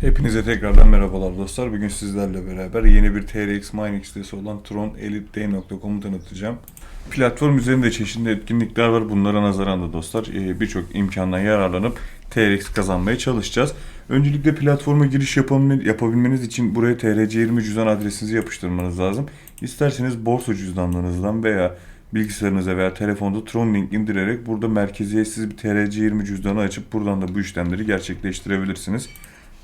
Hepinize tekrardan merhabalar dostlar. Bugün sizlerle beraber yeni bir TRX Mining sitesi olan tronelitday.com'u tanıtacağım. Platform üzerinde çeşitli etkinlikler var. Bunlara nazaran da dostlar e, birçok imkandan yararlanıp TRX kazanmaya çalışacağız. Öncelikle platforma giriş yapabilme- yapabilmeniz için buraya TRC20 cüzdan adresinizi yapıştırmanız lazım. İsterseniz borsa cüzdanlarınızdan veya bilgisayarınıza veya telefonda Tron Link indirerek burada merkeziyetsiz bir TRC20 cüzdanı açıp buradan da bu işlemleri gerçekleştirebilirsiniz.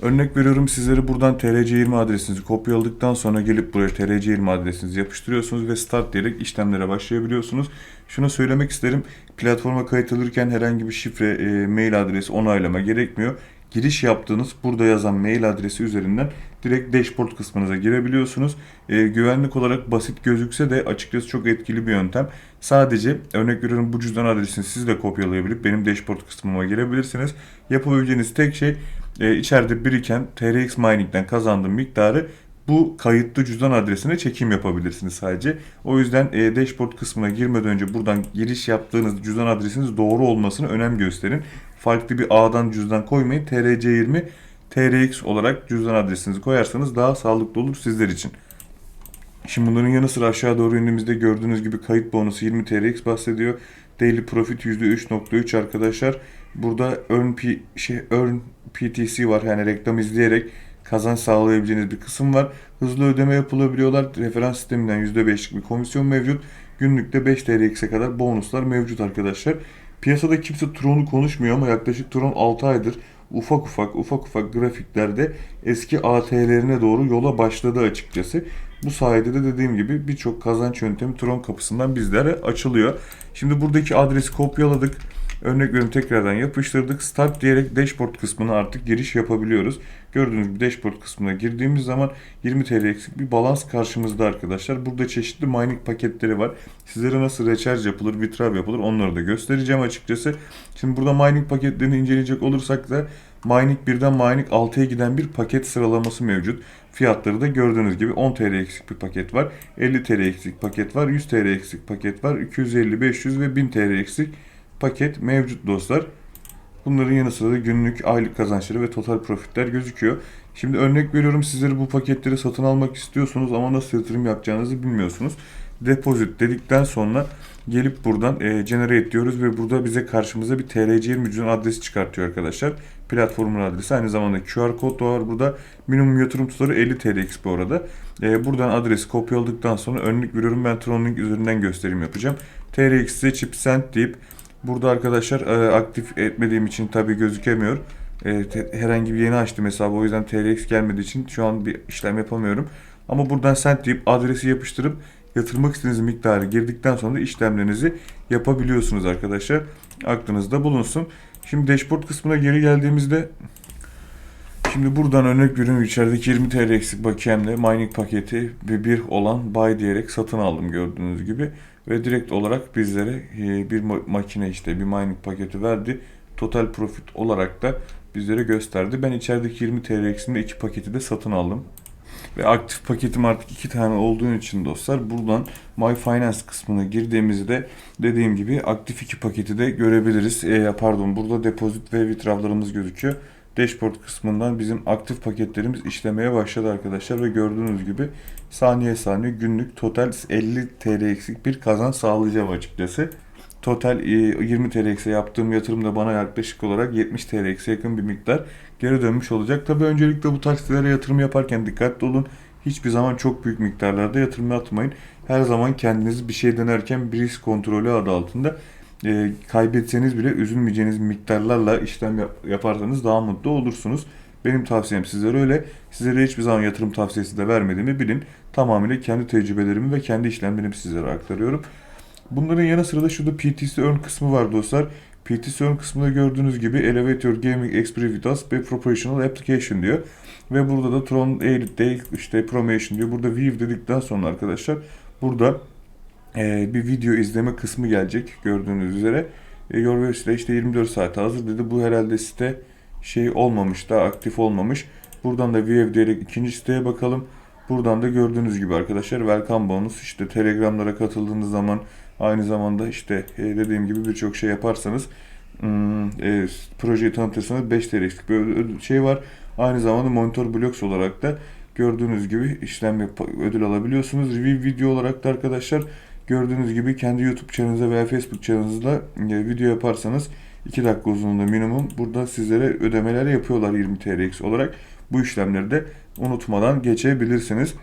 Örnek veriyorum sizlere buradan TRC20 adresinizi kopyaladıktan sonra gelip buraya TRC20 adresinizi yapıştırıyorsunuz ve start diyerek işlemlere başlayabiliyorsunuz. Şunu söylemek isterim. Platforma kayıt alırken herhangi bir şifre, e, mail adresi onaylama gerekmiyor. Giriş yaptığınız burada yazan mail adresi üzerinden direkt dashboard kısmınıza girebiliyorsunuz. E, güvenlik olarak basit gözükse de açıkçası çok etkili bir yöntem. Sadece örnek veriyorum bu cüzdan adresini siz de kopyalayabilip benim dashboard kısmıma girebilirsiniz. Yapabileceğiniz tek şey e, içeride biriken TRX Mining'den kazandığım miktarı bu kayıtlı cüzdan adresine çekim yapabilirsiniz sadece. O yüzden e, dashboard kısmına girmeden önce buradan giriş yaptığınız cüzdan adresiniz doğru olmasına önem gösterin. Farklı bir ağdan cüzdan koymayın. TRC20 TRX olarak cüzdan adresinizi koyarsanız daha sağlıklı olur sizler için. Şimdi bunların yanı sıra aşağı doğru indiğimizde gördüğünüz gibi kayıt bonusu 20 TRX bahsediyor. Daily Profit %3.3 arkadaşlar. Burada Earn, P, şey, Earn PTC var yani reklam izleyerek kazanç sağlayabileceğiniz bir kısım var. Hızlı ödeme yapılabiliyorlar. Referans sisteminden %5'lik bir komisyon mevcut. Günlükte 5 TRX'e kadar bonuslar mevcut arkadaşlar. Piyasada kimse Tron'u konuşmuyor ama yaklaşık Tron 6 aydır ufak ufak ufak ufak grafiklerde eski AT'lerine doğru yola başladı açıkçası. Bu sayede de dediğim gibi birçok kazanç yöntemi Tron kapısından bizlere açılıyor. Şimdi buradaki adresi kopyaladık. Örnek veriyorum tekrardan yapıştırdık. Start diyerek dashboard kısmına artık giriş yapabiliyoruz. Gördüğünüz gibi dashboard kısmına girdiğimiz zaman 20 TL eksik bir balans karşımızda arkadaşlar. Burada çeşitli mining paketleri var. Sizlere nasıl recharge yapılır, withdraw yapılır onları da göstereceğim açıkçası. Şimdi burada mining paketlerini inceleyecek olursak da Mining 1'den Mining 6'ya giden bir paket sıralaması mevcut. Fiyatları da gördüğünüz gibi 10 TL eksik bir paket var. 50 TL eksik paket var. 100 TL eksik paket var. 250, 500 ve 1000 TL eksik paket mevcut dostlar. Bunların yanı sıra da günlük, aylık kazançları ve total profitler gözüküyor. Şimdi örnek veriyorum sizleri bu paketleri satın almak istiyorsunuz ama nasıl yatırım yapacağınızı bilmiyorsunuz. Deposit dedikten sonra gelip buradan e, generate diyoruz ve burada bize karşımıza bir TRC20 cüzdan adresi çıkartıyor arkadaşlar. Platformun adresi aynı zamanda QR kod da var burada. Minimum yatırım tutarı 50 TRX bu arada. E, buradan adresi kopyaladıktan sonra örnek veriyorum ben Tronlink üzerinden gösterim yapacağım. TRX'e chip send deyip Burada arkadaşlar e, aktif etmediğim için tabi gözükemiyor. E, herhangi bir yeni açtım hesabı o yüzden TRX gelmediği için şu an bir işlem yapamıyorum. Ama buradan send deyip adresi yapıştırıp yatırmak istediğiniz miktarı girdikten sonra işlemlerinizi yapabiliyorsunuz arkadaşlar. Aklınızda bulunsun. Şimdi dashboard kısmına geri geldiğimizde Şimdi buradan örnek veriyorum içerideki 20 TL eksik bakiyemle mining paketi ve bir olan buy diyerek satın aldım gördüğünüz gibi. Ve direkt olarak bizlere e, bir ma- makine işte bir mining paketi verdi. Total profit olarak da bizlere gösterdi. Ben içerideki 20 TL eksimle iki paketi de satın aldım. Ve aktif paketim artık iki tane olduğu için dostlar buradan My Finance kısmına girdiğimizde dediğim gibi aktif iki paketi de görebiliriz. E, pardon burada depozit ve withdrawlarımız gözüküyor. Dashboard kısmından bizim aktif paketlerimiz işlemeye başladı arkadaşlar ve gördüğünüz gibi saniye saniye günlük total 50 TL eksik bir kazanç sağlayacağım açıkçası. Total e, 20 TL eksiye yaptığım yatırım da bana yaklaşık olarak 70 TL eksiye yakın bir miktar geri dönmüş olacak. Tabi öncelikle bu taksitelere yatırım yaparken dikkatli olun. Hiçbir zaman çok büyük miktarlarda yatırım yapmayın. Her zaman kendinizi bir şey denerken bir risk kontrolü adı altında e, kaybetseniz bile üzülmeyeceğiniz miktarlarla işlem yap- yaparsanız daha mutlu olursunuz. Benim tavsiyem sizlere öyle. Sizlere hiçbir zaman yatırım tavsiyesi de vermediğimi bilin. Tamamıyla kendi tecrübelerimi ve kendi işlemlerimi sizlere aktarıyorum. Bunların yanı sıra da şurada PTC Earn kısmı var dostlar. PTC Earn kısmında gördüğünüz gibi Elevate Your Gaming Experience with Us ve Professional Application diyor. Ve burada da Tron Elite işte Promotion diyor. Burada View dedikten sonra arkadaşlar burada e, bir video izleme kısmı gelecek gördüğünüz üzere. E, Your site işte 24 saat hazır dedi. Bu herhalde site şey olmamış daha aktif olmamış. Buradan da View diyerek ikinci siteye bakalım. Buradan da gördüğünüz gibi arkadaşlar welcome bonus işte telegramlara katıldığınız zaman aynı zamanda işte e, dediğim gibi birçok şey yaparsanız hmm, e, projeyi tanıtırsanız 5 TL'lik bir şey var. Aynı zamanda Monitor Blocks olarak da gördüğünüz gibi işlem ödül alabiliyorsunuz. Review video olarak da arkadaşlar gördüğünüz gibi kendi YouTube kanalınıza veya Facebook kanalınızda e, video yaparsanız 2 dakika uzunluğunda minimum burada sizlere ödemeler yapıyorlar 20 TLX olarak. Bu işlemleri de unutmadan geçebilirsiniz.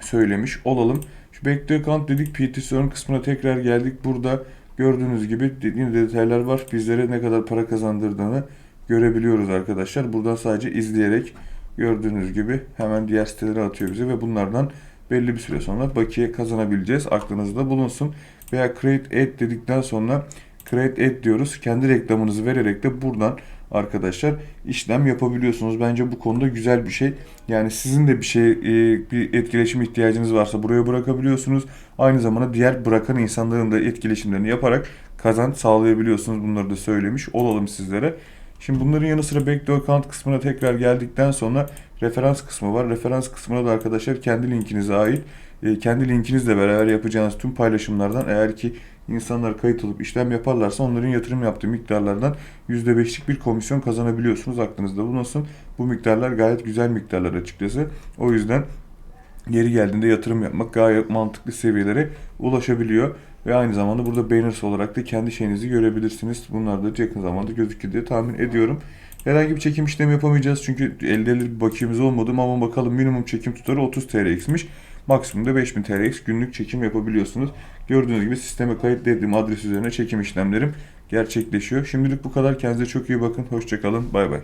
Söylemiş olalım. Şu Backdoor account dedik. PTSO'nun kısmına tekrar geldik. Burada gördüğünüz gibi yine detaylar var. Bizlere ne kadar para kazandırdığını görebiliyoruz arkadaşlar. Buradan sadece izleyerek gördüğünüz gibi hemen diğer sitelere atıyor bize ve bunlardan belli bir süre sonra bakiye kazanabileceğiz. Aklınızda bulunsun. Veya create ad dedikten sonra create ad diyoruz. Kendi reklamınızı vererek de buradan arkadaşlar işlem yapabiliyorsunuz. Bence bu konuda güzel bir şey. Yani sizin de bir şey e, bir etkileşim ihtiyacınız varsa buraya bırakabiliyorsunuz. Aynı zamanda diğer bırakan insanların da etkileşimlerini yaparak kazanç sağlayabiliyorsunuz. Bunları da söylemiş olalım sizlere. Şimdi bunların yanı sıra backdoor account kısmına tekrar geldikten sonra referans kısmı var. Referans kısmına da arkadaşlar kendi linkinize ait kendi linkinizle beraber yapacağınız tüm paylaşımlardan eğer ki insanlar kayıt olup işlem yaparlarsa onların yatırım yaptığı miktarlardan %5'lik bir komisyon kazanabiliyorsunuz. Aklınızda bulunsun. Bu miktarlar gayet güzel miktarlar açıkçası. O yüzden yeri geldiğinde yatırım yapmak gayet mantıklı seviyelere ulaşabiliyor. Ve aynı zamanda burada banners olarak da kendi şeyinizi görebilirsiniz. Bunlar da yakın zamanda gözükür diye tahmin ediyorum. Herhangi bir çekim işlemi yapamayacağız çünkü elde bir bakiyemiz olmadı ama bakalım minimum çekim tutarı 30 TL'xmiş. Maksimumda 5000 TLx günlük çekim yapabiliyorsunuz. Gördüğünüz gibi sisteme kayıtladığım adres üzerine çekim işlemlerim gerçekleşiyor. Şimdilik bu kadar. Kendinize çok iyi bakın. Hoşçakalın. Bay bay.